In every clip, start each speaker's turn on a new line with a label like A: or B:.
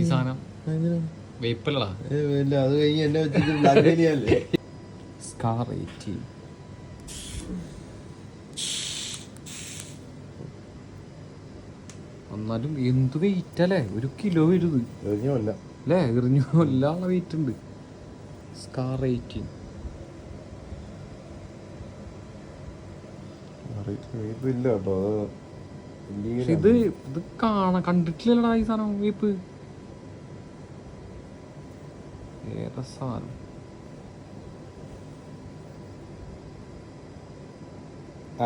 A: ഈ സാധനം? വേപ്പല്ലടാ
B: അത് കഴിഞ്ഞ് എന്നെ വെച്ചിട്ട് ബ്ലാക്ക്
A: സ്കാർ എയ്റ്റീൻ എന്നാലും എന്ത് വെയിറ്റ് അല്ലേ? ഒരു കിലോ വരുത്
B: എറിഞ്ഞല്ല
A: അല്ലേ? എറിഞ്ഞു എല്ലാ വെയിറ്റ് ഉണ്ട്. സ്കാർ എയ്റ്റീൻ ഇത് ഇത് കാണാൻ കണ്ടിട്ടില്ലടാ ഈ സാധനം വേപ്പ്. ഏറെ സാധനം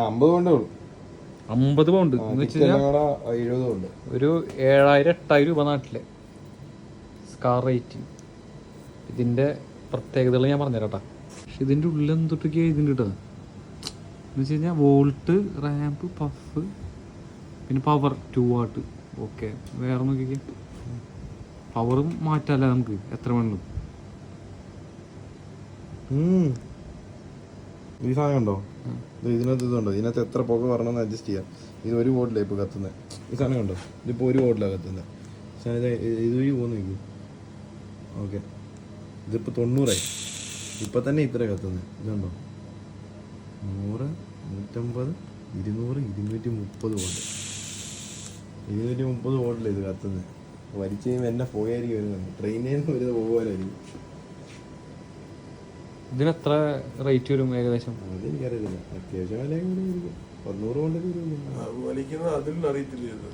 B: അമ്പത് ഉള്ളു.
A: അമ്പത് പൗണ്ട് എന്ന്
B: വെച്ചാൽ
A: ഒരു ഏഴായിരം എട്ടായിരം രൂപ നാട്ടിൽ. സ്കാർ റേറ്റ് ഇതിന്റെ പ്രത്യേകതകൾ ഞാൻ പറഞ്ഞുതരാട്ടാ. പക്ഷെ ഇതിന്റെ ഉള്ളിൽ എന്തൊട്ടൊക്കെ ഇതിന് കിട്ടുന്നത് എന്ന് വെച്ച് കഴിഞ്ഞാൽ വോൾട്ട് റാമ്പ് പഫ് പിന്നെ പവർ ടു വാട്ട് ഓക്കെ വേറെ നോക്കിക്കാം. പവറും മാറ്റാല്ല നമുക്ക്? എത്ര വേണം
B: ഉം. ഈ സാധനം ഉണ്ടോ? ഇത് ഇതിനകത്ത് ഇതുണ്ടോ. ഇതിനകത്ത് എത്ര പുക വരണമെന്ന് അഡ്ജസ്റ്റ് ചെയ്യാം. ഇത് ഒരു വോട്ടിലാണ് ഇപ്പോൾ കത്തുന്നത് ഈ സാധനം ഉണ്ടോ? ഇതിപ്പോൾ ഒരു വോട്ടിലാണ് കത്തുന്നത് പക്ഷേ ഇത് ഇതുവഴി പോകുന്നു നിൽക്കും ഓക്കെ. ഇതിപ്പോൾ തൊണ്ണൂറായി. ഇപ്പം തന്നെ ഇത്ര കത്തുന്നത് ഇതുണ്ടോ? നൂറ് നൂറ്റമ്പത് ഇരുന്നൂറ് ഇരുന്നൂറ്റി മുപ്പത് വോട്ട്. ഇരുന്നൂറ്റി മുപ്പത് വോട്ടിലാണ് ഇത് കത്തുന്നത് വലിച്ചു കഴിയുമ്പോൾ എന്നെ പോയായിരിക്കും വരുന്നത്. ട്രെയിനിൽ നിന്ന് വരുന്നത് പോകുവാനായിരിക്കും
A: ഇതിന് എത്ര റേറ്റ് വരും ഏകദേശം?
B: അതെനിക്കറിയില്ല അത്യാവശ്യം വില തൊണ്ണൂറ് കൊണ്ടൊക്കെ വരുമല്ലോ
C: വലിക്കുന്നത് അതിൽ അറിയത്തില്ല ഇത്.